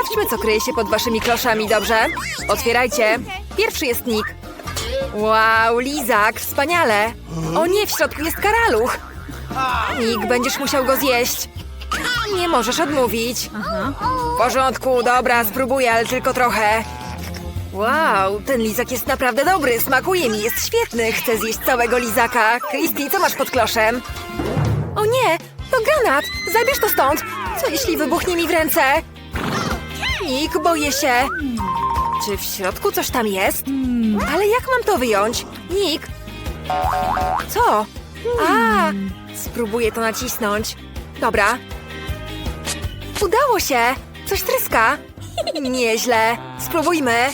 Sprawdźmy, co kryje się pod waszymi kloszami, dobrze? Otwierajcie. Pierwszy jest Nick. Wow, lizak, wspaniale. O nie, w środku jest karaluch. Nick, będziesz musiał go zjeść. Nie możesz odmówić. W porządku, dobra, spróbuję, ale tylko trochę. Wow, ten lizak jest naprawdę dobry, smakuje mi, jest świetny. Chcę zjeść całego lizaka. Christy, co masz pod kloszem? O nie, to granat! Zabierz to stąd! Co jeśli wybuchnie mi w ręce? Nick, boję się. Czy w środku coś tam jest? Ale jak mam to wyjąć? Nick? Co? A, spróbuję to nacisnąć. Dobra. Udało się! Coś tryska. Nieźle. Spróbujmy.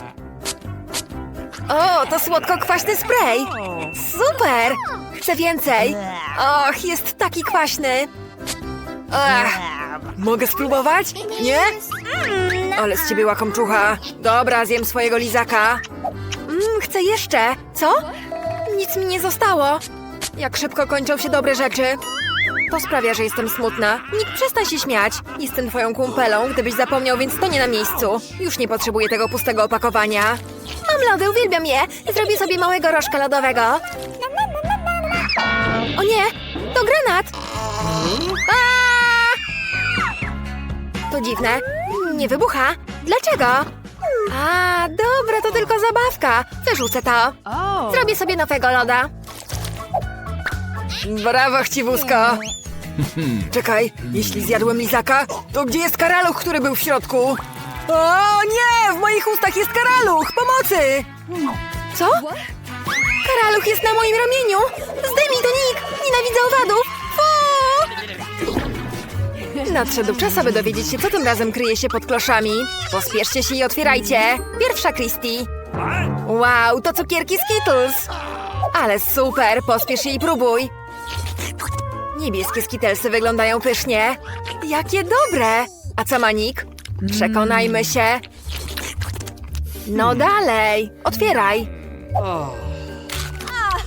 O, to słodko-kwaśny spray. Super! Chcę więcej. Och, jest taki kwaśny. Ach, mogę spróbować? Nie? Ale z ciebie łakomczucha. Dobra, zjem swojego lizaka. Mm, chcę jeszcze. Co? Nic mi nie zostało. Jak szybko kończą się dobre rzeczy. To sprawia, że jestem smutna. Nikt przestań się śmiać. Jestem twoją kumpelą, gdybyś zapomniał, więc to nie na miejscu. Już nie potrzebuję tego pustego opakowania. Mam lody, uwielbiam je. Zrobię sobie małego rożka lodowego. O nie, to granat! To dziwne. Nie wybucha. Dlaczego? A, dobra, to tylko zabawka. Wyrzucę to. Zrobię sobie nowego loda. Brawo, chciwusko! Czekaj, jeśli zjadłem lizaka, to gdzie jest karaluch, który był w środku? O nie! W moich ustach jest karaluch! Pomocy! Co? Karaluch jest na moim ramieniu! Zdejmij to, Nick! Nienawidzę owadów! Nadszedł czas, aby dowiedzieć się, co tym razem kryje się pod kloszami. Pospieszcie się i otwierajcie! Pierwsza Christy. Wow, to cukierki Skittles! Ale super, pospiesz się i próbuj! Niebieskie skitelsy wyglądają pysznie. Jakie dobre! A co ma Nick? Przekonajmy się. No dalej, otwieraj.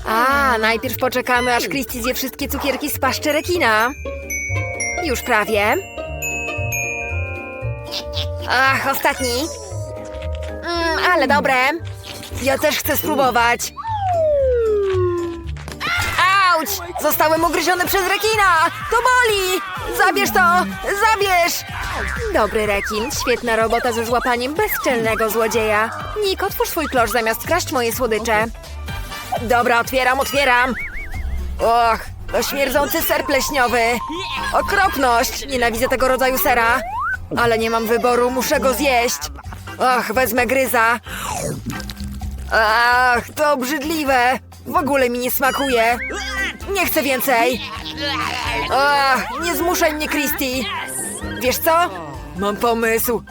A, najpierw poczekamy, aż Christy zje wszystkie cukierki z paszczy rekina. Już prawie. Ach, ostatni. Mm, ale dobre. Ja też chcę spróbować. Auć! Zostałem ugryziony przez rekina! To boli! Zabierz to! Zabierz! Dobry rekin, świetna robota ze złapaniem bezczelnego złodzieja. Nik, otwórz swój klosz zamiast kraść moje słodycze. Dobra, otwieram, otwieram. Och, to śmierdzący ser pleśniowy. Okropność! Nienawidzę tego rodzaju sera. Ale nie mam wyboru, muszę go zjeść. Och, wezmę gryza. Ach, to obrzydliwe. W ogóle mi nie smakuje. Nie chcę więcej. Ach, nie zmuszaj mnie, Christy. Wiesz co? Mam pomysł.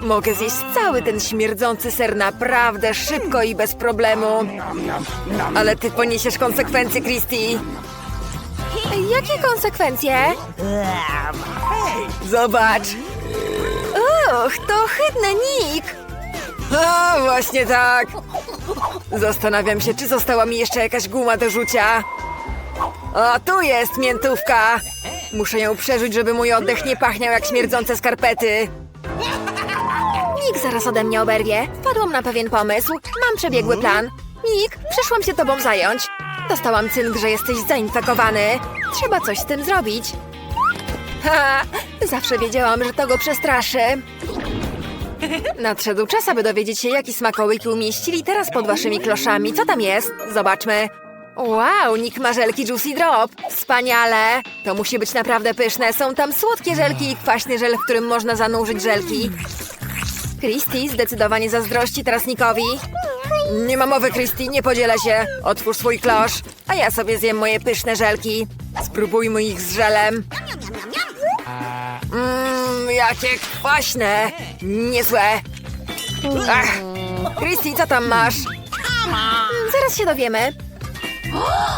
Mogę zjeść cały ten śmierdzący ser naprawdę szybko i bez problemu. Ale ty poniesiesz konsekwencje, Christy. Jakie konsekwencje? Zobacz. Och, to ohydne, Nick. A, właśnie tak. Zastanawiam się, czy została mi jeszcze jakaś guma do rzucia. O, tu jest miętówka. Muszę ją przeżyć, żeby mój oddech nie pachniał jak śmierdzące skarpety. Nick zaraz ode mnie oberwie. Wpadłam na pewien pomysł. Mam przebiegły plan. Nick, przyszłam się tobą zająć. Dostałam cynk, że jesteś zainfekowany. Trzeba coś z tym zrobić. Ha! Zawsze wiedziałam, że to go przestraszy. Nadszedł czas, aby dowiedzieć się, jaki smakołyki umieścili teraz pod waszymi kloszami. Co tam jest? Zobaczmy. Wow, Nick ma żelki Juicy Drop. Wspaniale. To musi być naprawdę pyszne. Są tam słodkie żelki i kwaśny żel, w którym można zanurzyć żelki. Christy zdecydowanie zazdrości teraz Nickowi. Nie ma mowy, Christy, nie podzielę się. Otwórz swój klosz, a ja sobie zjem moje pyszne żelki. Spróbujmy ich z żelem. Mmm, jakie kwaśne! Niezłe! Ach! Christy, co tam masz? Zaraz się dowiemy.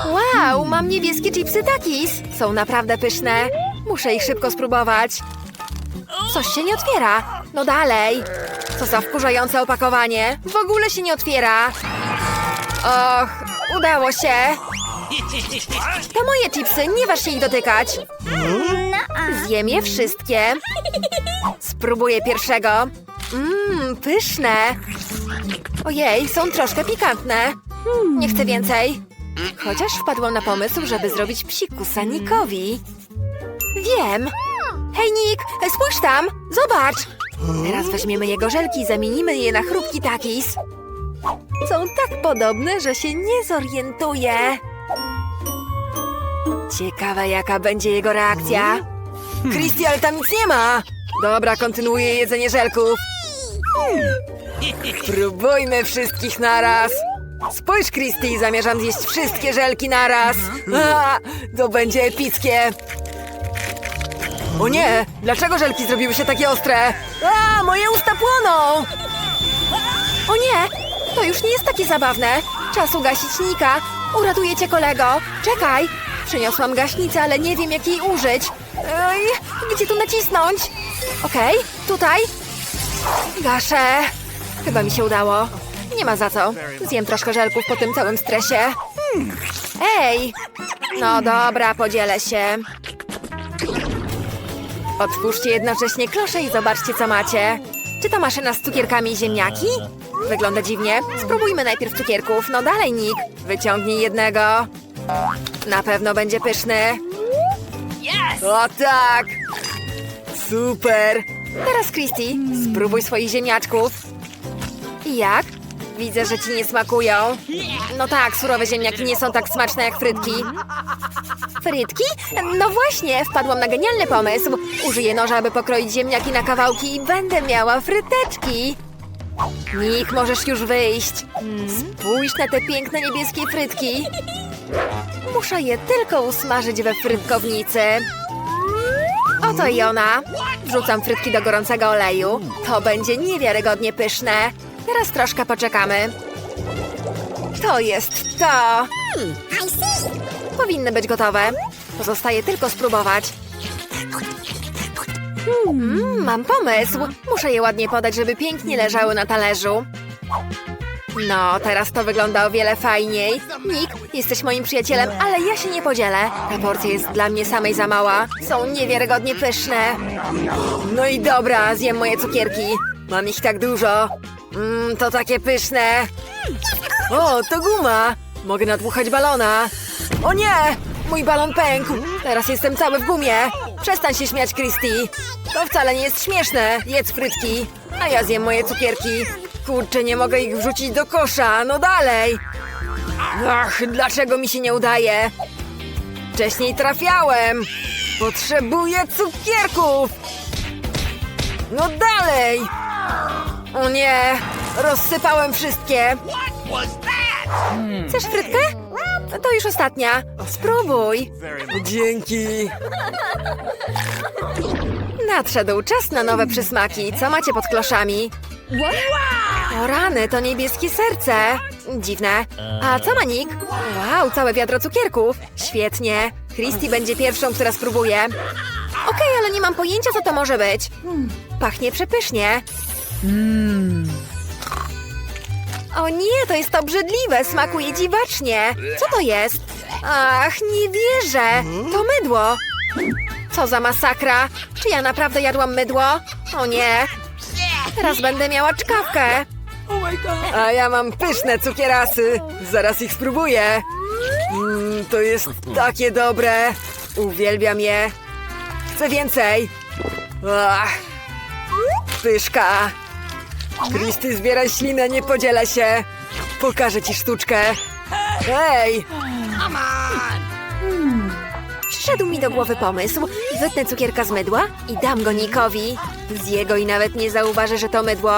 Wow, mam niebieskie chipsy takis. Są naprawdę pyszne. Muszę ich szybko spróbować. Coś się nie otwiera. No dalej. Co za wkurzające opakowanie. W ogóle się nie otwiera. Och, udało się. To moje chipsy, nie waż się ich dotykać. Zjem je wszystkie. Spróbuję pierwszego. Mmm, pyszne. Ojej, są troszkę pikantne. Nie chcę więcej. Chociaż wpadłam na pomysł, żeby zrobić psikusa Nikowi. Wiem. Hej, Nick, spójrz tam. Zobacz. Teraz weźmiemy jego żelki i zamienimy je na chrupki takis. Są tak podobne, że się nie zorientuję. Ciekawe, jaka będzie jego reakcja. Christy, ale tam nic nie ma! Dobra, kontynuuję jedzenie żelków. Próbujmy wszystkich naraz. Spójrz, Christy, zamierzam zjeść wszystkie żelki naraz. A, to będzie epickie. O nie! Dlaczego żelki zrobiły się takie ostre? A, moje usta płoną! O nie! To już nie jest takie zabawne. Czas ugasić Nika. Uratuję cię, kolego. Czekaj. Przyniosłam gaśnicę, ale nie wiem, jak jej użyć. Ej, gdzie tu nacisnąć? Okej, tutaj. Gaszę. Chyba mi się udało. Nie ma za co. Zjem troszkę żelków po tym całym stresie. Ej! No dobra, podzielę się. Otwórzcie jednocześnie klosze i zobaczcie, co macie. Czy to maszyna z cukierkami i ziemniaki? Wygląda dziwnie. Spróbujmy najpierw cukierków. No dalej, Nick. Wyciągnij jednego. Na pewno będzie pyszny. O tak! Super! Teraz, Christy, spróbuj swoich ziemniaczków. Jak? Widzę, że ci nie smakują. No tak, surowe ziemniaki nie są tak smaczne jak frytki. Frytki? No właśnie, wpadłam na genialny pomysł. Użyję noża, aby pokroić ziemniaki na kawałki i będę miała fryteczki. Nick, możesz już wyjść. Spójrz na te piękne niebieskie frytki. Muszę je tylko usmażyć we frytkownicy. Oto i ona. Wrzucam frytki do gorącego oleju. To będzie niewiarygodnie pyszne. Teraz troszkę poczekamy. To jest to. Powinny być gotowe. Pozostaje tylko spróbować. Mm, mam pomysł. Muszę je ładnie podać, żeby pięknie leżały na talerzu. No, teraz to wygląda o wiele fajniej. Nick, jesteś moim przyjacielem, ale ja się nie podzielę. Ta porcja jest dla mnie samej za mała. Są niewiarygodnie pyszne. No i dobra, zjem moje cukierki. Mam ich tak dużo. Mmm, to takie pyszne. O, to guma. Mogę nadmuchać balona. O nie! Mój balon pękł. Teraz jestem cały w gumie. Przestań się śmiać, Christy. To wcale nie jest śmieszne. Jedz frytki. A ja zjem moje cukierki. Kurczę, nie mogę ich wrzucić do kosza. No dalej. Ach, dlaczego mi się nie udaje? Wcześniej trafiałem. Potrzebuję cukierków. No dalej. O nie, rozsypałem wszystkie. Chcesz frytkę? No to już ostatnia. Spróbuj. Dzięki. Nadszedł czas na nowe przysmaki. Co macie pod kloszami? O rany, to niebieskie serce. Dziwne. A co ma Nick? Wow, całe wiadro cukierków. Świetnie. Christy będzie pierwszą, która spróbuje. Okej, ale nie mam pojęcia, co to może być. Pachnie przepysznie. O nie, to jest obrzydliwe, smakuje dziwacznie. Co to jest? Ach, nie wierzę. To mydło. Co za masakra. Czy ja naprawdę jadłam mydło? O nie. Teraz będę miała czkawkę. A ja mam pyszne cukierasy. Zaraz ich spróbuję. Mm, to jest takie dobre. Uwielbiam je. Chcę więcej. Ach, pyszka. Christy, zbieraj ślinę, nie podzielę się. Pokażę ci sztuczkę. Hej! Przyszedł mi do głowy pomysł. Wytnę cukierka z mydła i dam go Nikowi. Zje go i nawet nie zauważy, że to mydło.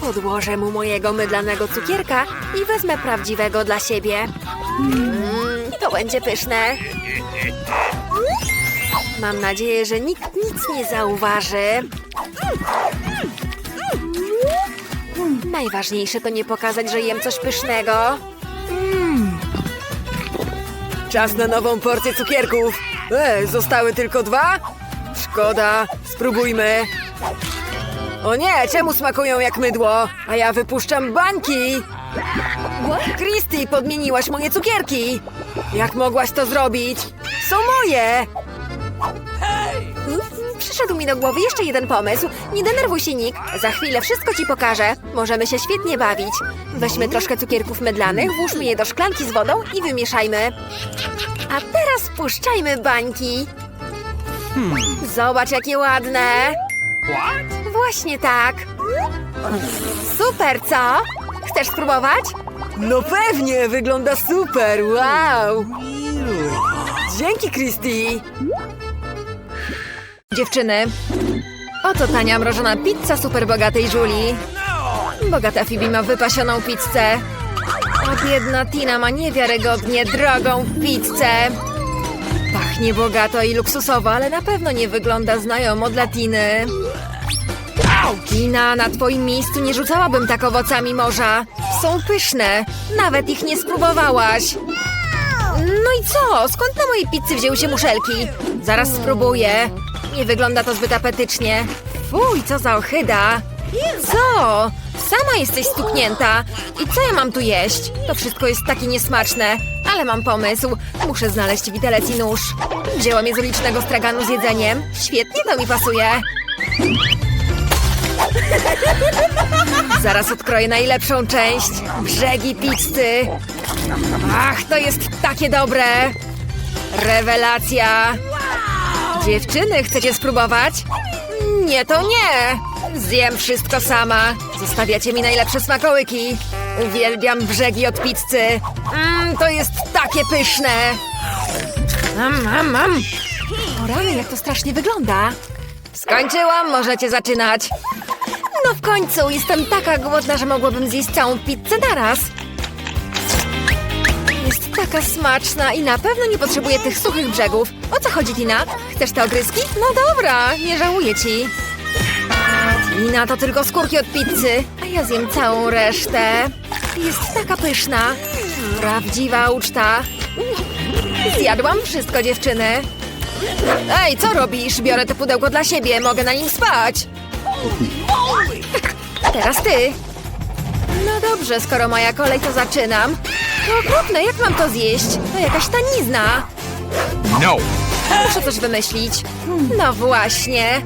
Podłożę mu mojego mydlanego cukierka i wezmę prawdziwego dla siebie. Mm, to będzie pyszne. Mam nadzieję, że nikt nic nie zauważy. Najważniejsze to nie pokazać, że jem coś pysznego. Czas na nową porcję cukierków. E, zostały tylko dwa? Szkoda, spróbujmy. O nie, czemu smakują jak mydło? A ja wypuszczam bańki. Christy, podmieniłaś moje cukierki. Jak mogłaś to zrobić? Są moje. Przyszedł przyszedł mi do głowy jeszcze jeden pomysł. Nie denerwuj się, Nick. Za chwilę wszystko ci pokażę. Możemy się świetnie bawić. Weźmy troszkę cukierków mydlanych, włóżmy je do szklanki z wodą i wymieszajmy. A teraz puszczajmy bańki. Zobacz, jakie ładne. Właśnie tak. Super, co? Chcesz spróbować? No pewnie, wygląda super, wow! Dzięki, Christy! Dziewczyny, oto tania mrożona pizza super bogatej Julii. Bogata Phoebe ma wypasioną pizzę. A biedna Tina ma niewiarygodnie drogą pizzę. Pachnie bogato i luksusowo, ale na pewno nie wygląda znajomo dla Tiny. Tina, na twoim miejscu nie rzucałabym tak owocami morza. Są pyszne. Nawet ich nie spróbowałaś. No i co? Skąd na mojej pizzy wzięły się muszelki? Zaraz spróbuję. Nie wygląda to zbyt apetycznie. Fuj, co za ohyda. Co? Sama jesteś stuknięta. I co ja mam tu jeść? To wszystko jest takie niesmaczne. Ale mam pomysł. Muszę znaleźć widelec i nóż. Wzięłam je z ulicznego straganu z jedzeniem. Świetnie to mi pasuje. Zaraz odkroję najlepszą część. Brzegi pizzy. Ach, to jest takie dobre. Rewelacja. Dziewczyny, chcecie spróbować? Nie, to nie. Zjem wszystko sama. Zostawiacie mi najlepsze smakołyki. Uwielbiam brzegi od pizzy. Mmm, to jest takie pyszne. Mam, mam, mam. O rany, jak to strasznie wygląda. Skończyłam, możecie zaczynać. No w końcu, jestem taka głodna, że mogłabym zjeść całą pizzę naraz. Taka smaczna i na pewno nie potrzebuje tych suchych brzegów. O co chodzi, Tina? Chcesz te ogryzki? No dobra, nie żałuję ci. Tina, to tylko skórki od pizzy, a ja zjem całą resztę. Jest taka pyszna. Prawdziwa uczta. Zjadłam wszystko, dziewczyny. Ej, co robisz? Biorę to pudełko dla siebie, mogę na nim spać. Teraz ty. No dobrze, skoro moja kolej, to zaczynam. To okropne, jak mam to zjeść? To jakaś tanizna. No. Muszę coś wymyślić. No właśnie.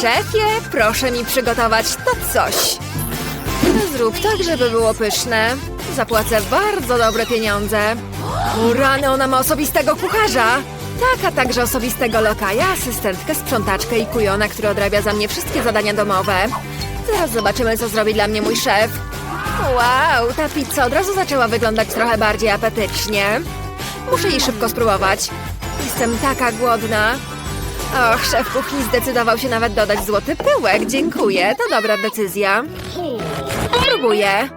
Szefie, proszę mi przygotować to coś. Zrób tak, żeby było pyszne. Zapłacę bardzo dobre pieniądze. O rany, ona ma osobistego kucharza. Tak, a także osobistego lokaja, asystentkę, sprzątaczkę i kujona, który odrabia za mnie wszystkie zadania domowe. Zaraz zobaczymy, co zrobi dla mnie mój szef. Wow, ta pizza od razu zaczęła wyglądać trochę bardziej apetycznie. Muszę jej szybko spróbować. Jestem taka głodna. Och, szef kuchni zdecydował się nawet dodać złoty pyłek. Dziękuję, to dobra decyzja. Spróbuję.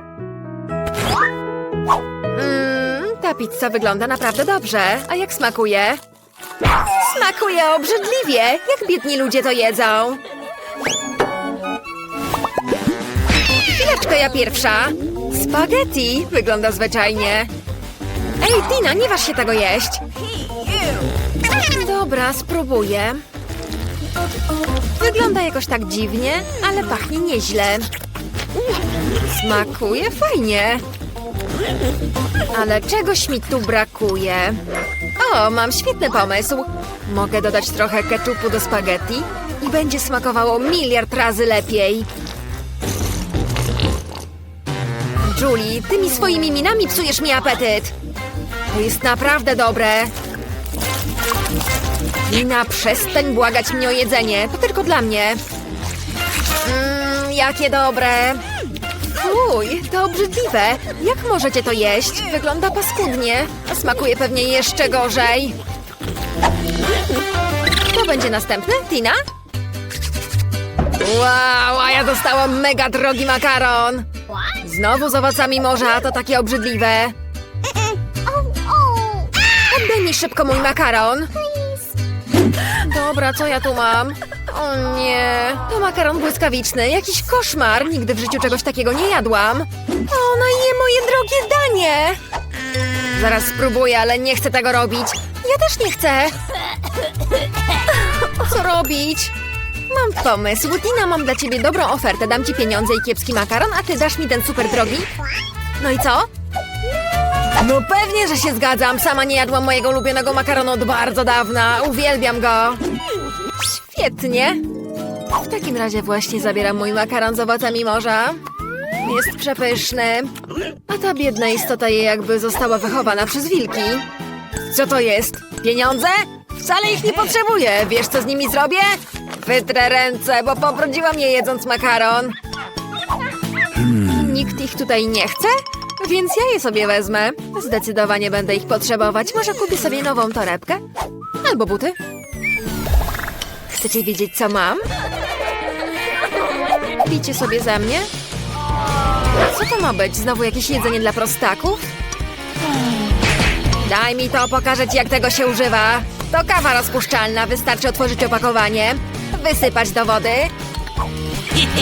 Mmm, ta pizza wygląda naprawdę dobrze. A jak smakuje? Smakuje obrzydliwie. Jak biedni ludzie to jedzą. Chwileczkę, ja pierwsza. Spaghetti wygląda zwyczajnie. Ej, Tina, nie waż się tego jeść. Dobra, spróbuję. Wygląda jakoś tak dziwnie, ale pachnie nieźle. Smakuje fajnie. Ale czegoś mi tu brakuje. O, mam świetny pomysł. Mogę dodać trochę keczupu do spaghetti i będzie smakowało miliard razy lepiej. Julie, tymi swoimi minami psujesz mi apetyt. To jest naprawdę dobre. Nina, przestań błagać mnie o jedzenie. To tylko dla mnie. Mmm, jakie dobre. Fuj, to obrzydliwe. Jak możecie to jeść? Wygląda paskudnie. A smakuje pewnie jeszcze gorzej. Kto będzie następny? Tina? Wow, a ja dostałam mega drogi makaron. Znowu z owocami morza, to takie obrzydliwe. Oddaj mi szybko mój makaron. Dobra, co ja tu mam? O nie, to makaron błyskawiczny, jakiś koszmar. Nigdy w życiu czegoś takiego nie jadłam. O, no je moje drogie danie. Zaraz spróbuję, ale nie chcę tego robić. Ja też nie chcę. Co robić? Mam pomysł. Tina, mam dla ciebie dobrą ofertę. Dam ci pieniądze i kiepski makaron, a ty dasz mi ten super drogi. No i co? No pewnie, że się zgadzam. Sama nie jadłam mojego ulubionego makaronu od bardzo dawna. Uwielbiam go. Świetnie. W takim razie właśnie zabieram mój makaron z owocami morza. Jest przepyszny. A ta biedna istota je jakby została wychowana przez wilki. Co to jest? Pieniądze? Wcale ich nie potrzebuję. Wiesz, co z nimi zrobię? Wytrę ręce, bo pobrudziłam je jedząc makaron. Nikt ich tutaj nie chce? Więc ja je sobie wezmę. Zdecydowanie będę ich potrzebować. Może kupię sobie nową torebkę? Albo buty? Chcecie wiedzieć, co mam? Picie sobie ze mnie? Co to ma być? Znowu jakieś jedzenie dla prostaków? Daj mi to, pokażę ci, jak tego się używa. To kawa rozpuszczalna, wystarczy otworzyć opakowanie, wysypać do wody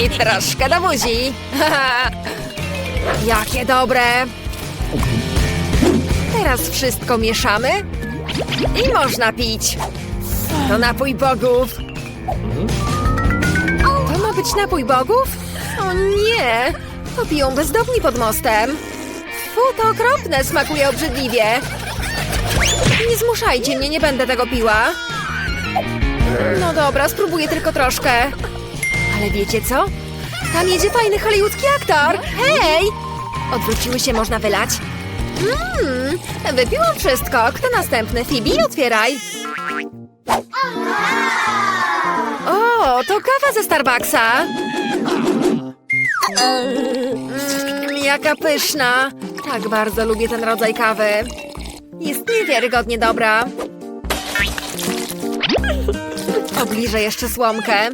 i troszkę do buzi. Jakie dobre! Teraz wszystko mieszamy i można pić. To napój bogów. To ma być napój bogów? O nie! To piją bezdomni pod mostem. Fu, to okropne, smakuje obrzydliwie. Nie zmuszajcie mnie, nie będę tego piła. No dobra, spróbuję tylko troszkę. Ale wiecie co? Tam jedzie fajny hollywoodzki aktor. Hej! Odwróciły się, można wylać. Mmm, wypiłam wszystko. Kto następny? Phoebe, otwieraj. O, to kawa ze Starbucksa. Mmm, jaka pyszna. Tak bardzo lubię ten rodzaj kawy. Jest niewiarygodnie dobra. Obliżę jeszcze słomkę.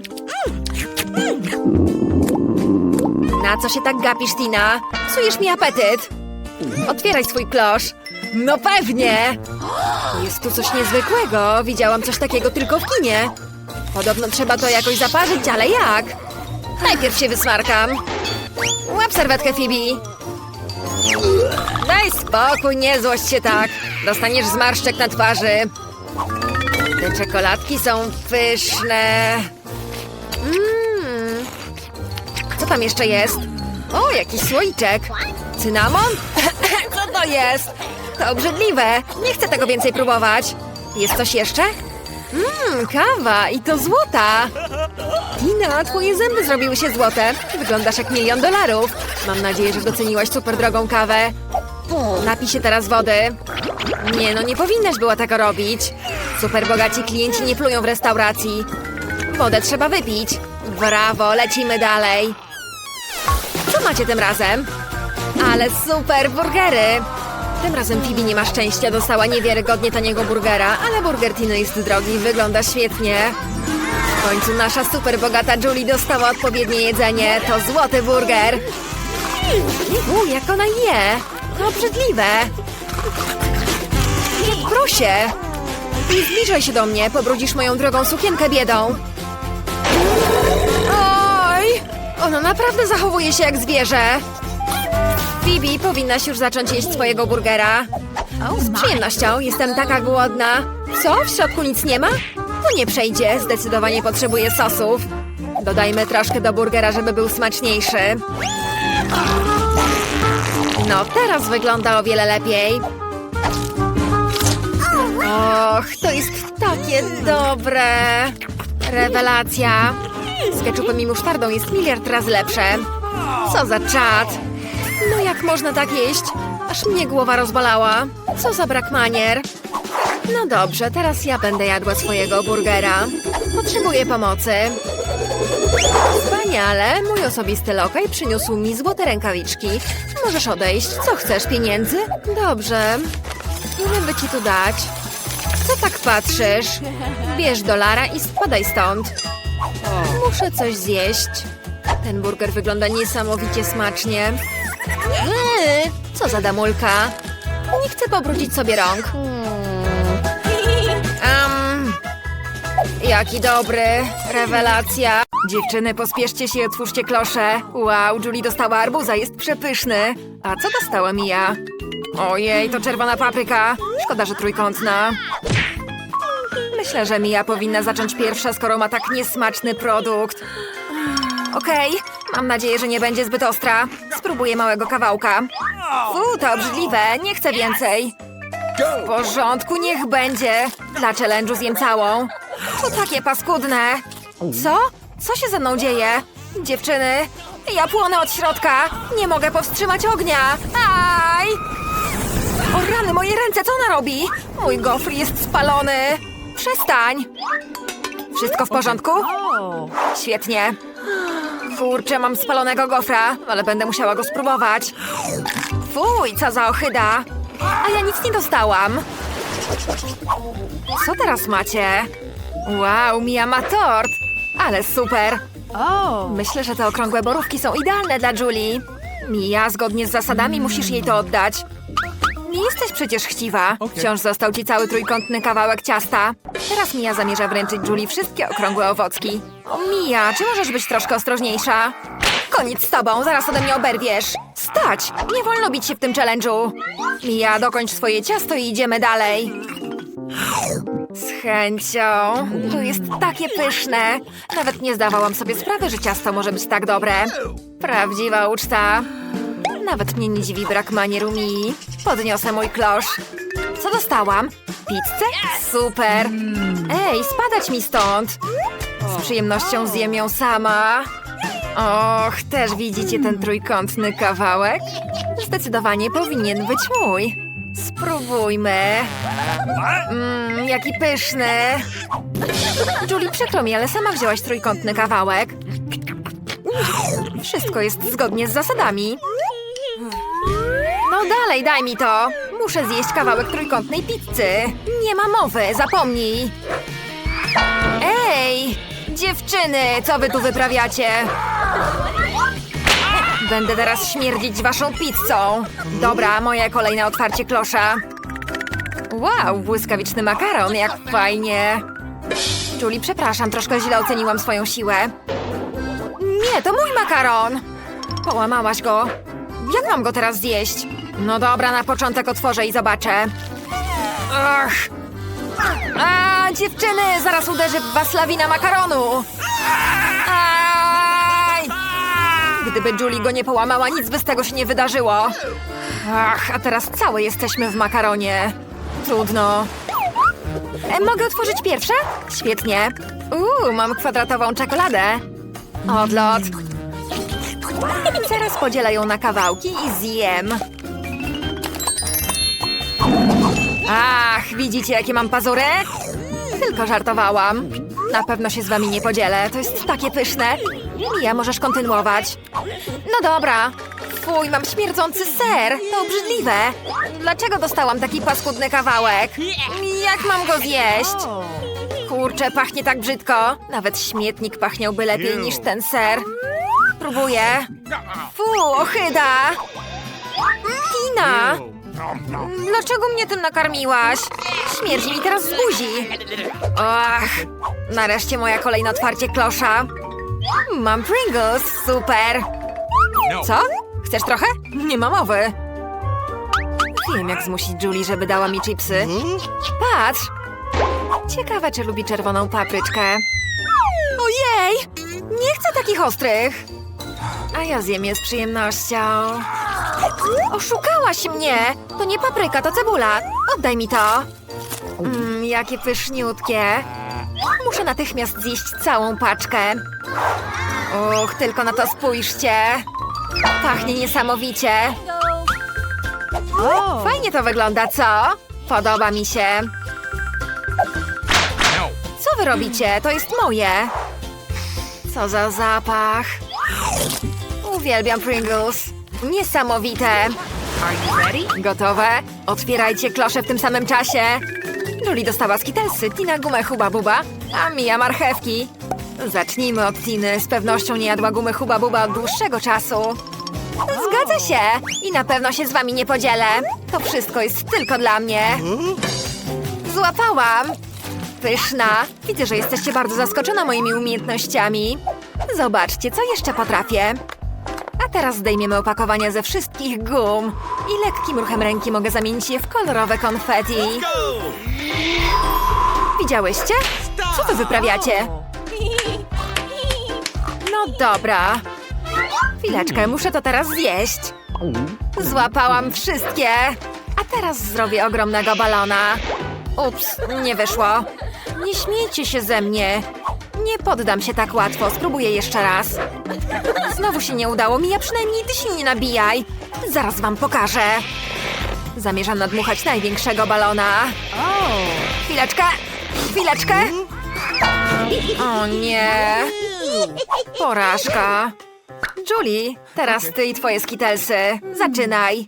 Na co się tak gapisz, Tina? Psujesz mi apetyt. Otwieraj swój klosz. No pewnie! Jest tu coś niezwykłego. Widziałam coś takiego tylko w kinie. Podobno trzeba to jakoś zaparzyć, ale jak? Najpierw się wysmarkam. Łap serwetkę, Phoebe. Daj spokój, nie złość się tak. Dostaniesz zmarszczek na twarzy. Te czekoladki są pyszne. Mmm. Co tam jeszcze jest? O, jakiś słoiczek. Cynamon? Co to jest? To obrzydliwe. Nie chcę tego więcej próbować. Jest coś jeszcze? Mmm, kawa i to złota. Tina, twoje zęby zrobiły się złote. Wyglądasz jak milion dolarów. Mam nadzieję, że doceniłaś super drogą kawę. Napij się teraz wody. Nie no, nie powinnaś była tego robić. Super bogaci klienci nie plują w restauracji. Wodę trzeba wypić. Brawo, lecimy dalej. Co macie tym razem? Ale super burgery! Tym razem Phoebe nie ma szczęścia, dostała niewiarygodnie taniego burgera, ale burger Tiny jest drogi wygląda świetnie. W końcu nasza super bogata Julie dostała odpowiednie jedzenie. To złoty burger. U, jak ona je! To obrzydliwe! Prosie! Nie zbliżaj się do mnie, pobrudzisz moją drogą sukienkę biedą. Oj! Ono naprawdę zachowuje się jak zwierzę. Phoebe, powinnaś już zacząć jeść swojego burgera. Z przyjemnością, jestem taka głodna. Co? W środku nic nie ma? To nie przejdzie, zdecydowanie potrzebuję sosów. Dodajmy troszkę do burgera, żeby był smaczniejszy. No, teraz wygląda o wiele lepiej. Och, to jest takie dobre. Rewelacja. Z ketchupem i musztardą jest miliard razy lepsze. Co za czad. No jak można tak jeść? Aż mnie głowa rozbolała. Co za brak manier. No dobrze, teraz ja będę jadła swojego burgera. Potrzebuję pomocy. Wspaniale, mój osobisty lokaj przyniósł mi złote rękawiczki. Możesz odejść. Co chcesz, pieniędzy? Dobrze. Ile by ci tu dać? Tak patrzysz? Bierz dolara i spadaj stąd. Muszę coś zjeść. Ten burger wygląda niesamowicie smacznie. Eee, co za damulka. Nie chcę pobrudzić sobie rąk. Um, jaki dobry. Rewelacja. Dziewczyny, pospieszcie się i otwórzcie klosze. Wow, Julie dostała arbuza, jest przepyszny. A co dostała Mia? Ojej, to czerwona papryka. Szkoda, że trójkątna. Myślę, że Mia powinna zacząć pierwsza, skoro ma tak niesmaczny produkt. Okej, mam nadzieję, że nie będzie zbyt ostra. Spróbuję małego kawałka. U, to obrzydliwe, nie chcę więcej. W porządku, niech będzie. Dla challenge'u zjem całą. To takie paskudne. Co? Co się ze mną dzieje? Dziewczyny, ja płonę od środka. Nie mogę powstrzymać ognia. Aj! O rany, moje ręce, co ona robi? Mój gofr jest spalony. Przestań. Wszystko w porządku? Świetnie. Kurczę, mam spalonego gofra, ale będę musiała go spróbować. Fuj, co za ohyda. A ja nic nie dostałam. Co teraz macie? Wow, Mia ma tort. Ale super. Myślę, że te okrągłe borówki są idealne dla Julie. Mia, zgodnie z zasadami musisz jej to oddać. Nie jesteś przecież chciwa. Wciąż został ci cały trójkątny kawałek ciasta. Teraz Mia zamierza wręczyć Julie wszystkie okrągłe owocki. O Mia, czy możesz być troszkę ostrożniejsza? Koniec z tobą, zaraz ode mnie oberwiesz. Stać! Nie wolno bić się w tym challenge'u. Mia, dokończ swoje ciasto i idziemy dalej. Z chęcią. To jest takie pyszne. Nawet nie zdawałam sobie sprawy, że ciasto może być tak dobre. Prawdziwa uczta. Nawet mnie nie dziwi brak manieru mi. Podniosę mój klosz. Co dostałam? Pizzę? Super. Ej, spadać mi stąd. Z przyjemnością zjem ją sama. Och, też widzicie ten trójkątny kawałek? Zdecydowanie powinien być mój. Spróbujmy. Mmm, jaki pyszny. Julie, przykro mi, ale sama wzięłaś trójkątny kawałek. Wszystko jest zgodnie z zasadami. No dalej, daj mi to. Muszę zjeść kawałek trójkątnej pizzy. Nie ma mowy, zapomnij. Ej, dziewczyny, co wy tu wyprawiacie? Będę teraz śmierdzić waszą pizzą. Dobra, moje kolejne otwarcie klosza. Wow, błyskawiczny makaron, jak fajnie. Julie, przepraszam, troszkę źle oceniłam swoją siłę. Nie, to mój makaron. Połamałaś go. Jak mam go teraz zjeść? No dobra, na początek otworzę i zobaczę. Ach. A, dziewczyny, zaraz uderzy w was lawina makaronu. Aj! Gdyby Julie go nie połamała, nic by z tego się nie wydarzyło. Ach, a teraz całe jesteśmy w makaronie. Trudno. E, mogę otworzyć pierwsze? Świetnie. Uuu, mam kwadratową czekoladę. Odlot. Zaraz podzielę ją na kawałki i zjem. Ach, widzicie jakie mam pazury? Tylko żartowałam. Na pewno się z wami nie podzielę. To jest takie pyszne. Mija, możesz kontynuować. No dobra. Fuj, mam śmierdzący ser. To obrzydliwe. Dlaczego dostałam taki paskudny kawałek? Jak mam go zjeść? Kurczę, pachnie tak brzydko. Nawet śmietnik pachniałby lepiej niż ten ser. Próbuję. Fu, ochyda. Tina! Dlaczego mnie tym nakarmiłaś? Śmierdzi mi teraz z buzi. Ach, nareszcie moja kolejne otwarcie klosza. Mam Pringles, super. Co? Chcesz trochę? Nie ma mowy. Wiem, jak zmusić Julie, żeby dała mi chipsy. Patrz! Ciekawe, czy lubi czerwoną papryczkę. Ojej! Nie chcę takich ostrych! A ja zjem je z przyjemnością. Oszukałaś mnie! To nie papryka, to cebula. Oddaj mi to. Mmm, jakie pyszniutkie. Muszę natychmiast zjeść całą paczkę. Och, tylko na to spójrzcie. Pachnie niesamowicie. Fajnie to wygląda, co? Podoba mi się. Co wy robicie? To jest moje. Co za zapach. Uwielbiam Pringles. Niesamowite. Gotowe? Otwierajcie klosze w tym samym czasie. Julie dostała skitelsy, Tina gumę Huba Buba, a Mia marchewki. Zacznijmy od Tiny. Z pewnością nie jadła gumy Huba Buba od dłuższego czasu. Zgadza się. I na pewno się z wami nie podzielę. To wszystko jest tylko dla mnie. Złapałam. Pyszna. Widzę, że jesteście bardzo zaskoczona moimi umiejętnościami. Zobaczcie, co jeszcze potrafię. Teraz zdejmiemy opakowania ze wszystkich gum. I lekkim ruchem ręki mogę zamienić je w kolorowe konfetti. Widziałyście? Co wy wyprawiacie? No dobra. Chwileczkę, muszę to teraz zjeść. Złapałam wszystkie. A teraz zrobię ogromnego balona. Ups, nie wyszło. Nie śmiejcie się ze mnie. Nie poddam się tak łatwo, spróbuję jeszcze raz. Znowu się nie udało, Mija, przynajmniej ty się nie nabijaj. Zaraz wam pokażę. Zamierzam nadmuchać największego balona. Chwileczkę, chwileczkę. O nie. Porażka. Julie, teraz ty i twoje skitelsy. Zaczynaj.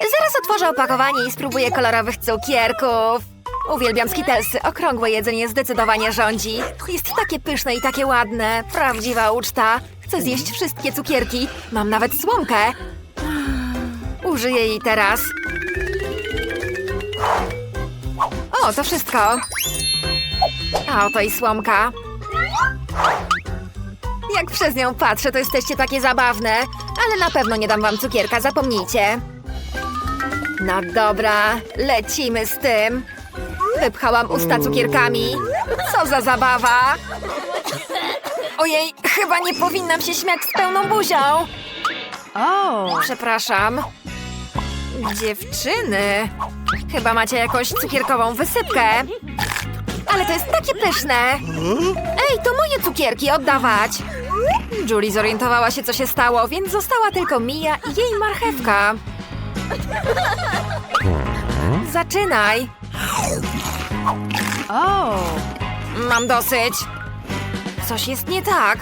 Zaraz otworzę opakowanie i spróbuję kolorowych cukierków. Uwielbiam skitelsy. Okrągłe jedzenie zdecydowanie rządzi. Jest takie pyszne i takie ładne. Prawdziwa uczta. Chcę zjeść wszystkie cukierki. Mam nawet słomkę. Użyję jej teraz. O, to wszystko. A oto i słomka. Jak przez nią patrzę, to jesteście takie zabawne. Ale na pewno nie dam wam cukierka, zapomnijcie. No dobra, lecimy z tym. Wypchałam usta cukierkami. Co za zabawa! Ojej, chyba nie powinnam się śmiać z pełną buzią. O! Przepraszam. Dziewczyny, chyba macie jakąś cukierkową wysypkę. Ale to jest takie pyszne. Ej, to moje cukierki, oddawać. Julie zorientowała się, co się stało, więc została tylko Mia i jej marchewka. Zaczynaj. O! Mam dosyć. Coś jest nie tak.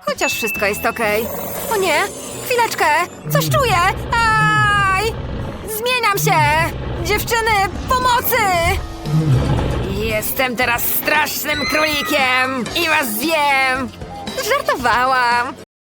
Chociaż wszystko jest okej. O nie! Chwileczkę! Coś czuję! Aj! Zmieniam się! Dziewczyny, pomocy! Jestem teraz strasznym królikiem i was zjem! Żartowałam!